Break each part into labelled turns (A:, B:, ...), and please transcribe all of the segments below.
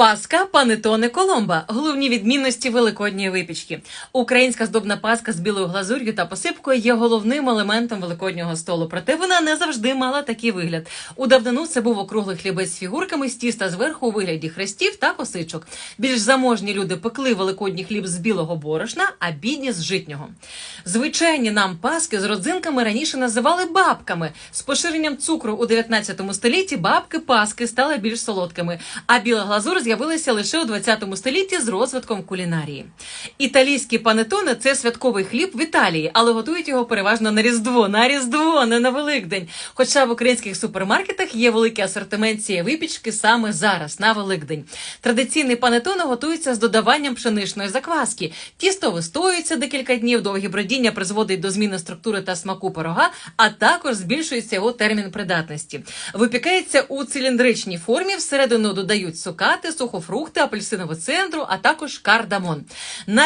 A: Паска панетоне Коломба головні відмінності великодньої випічки. Українська здобна паска з білою глазур'ю та посипкою є головним елементом великоднього столу. Проте вона не завжди мала такий вигляд. У давнину це був округлий хлібець з фігурками з тіста зверху у вигляді хрестів та косичок. Більш заможні люди пекли великодній хліб з білого борошна, а бідні з житнього. Звичайні нам паски з родзинками раніше називали бабками. З поширенням цукру у 19 столітті бабки паски стали більш солодкими, а біла глазур з'явилася лише у 20 столітті з розвитком кулінарії. Італійські панетони це святковий хліб в Італії, але готують його переважно на Різдво, на Різдво, не на Великдень. Хоча в українських супермаркетах є великий асортимент цієї випічки саме зараз, на Великдень. Традиційний панетоне готується з додаванням пшеничної закваски. Тісто вистоюється декілька днів, довгі бродіння призводить до зміни структури та смаку пирога, а також збільшується його термін придатності. Випікається у циліндричній формі. Всередину додають цукати, сухофрукти, апельсинову центру, а також кардамон.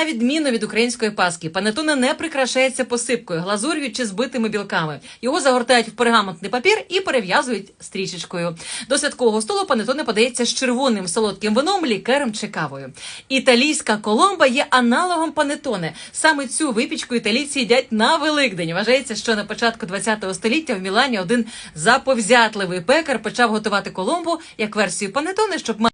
A: Відміну від української паски, панетоне не прикрашається посипкою, глазур'ю чи збитими білками. Його загортають в пергаментний папір і перев'язують стрічечкою. До святкового столу панетоне подається з червоним солодким вином, лікером чи кавою. Італійська коломба є аналогом панетоне. Саме цю випічку італійці їдять на Великдень. Вважається, що на початку ХХ століття в Мілані один заповзятливий пекар почав готувати коломбу як версію панетоне, щоб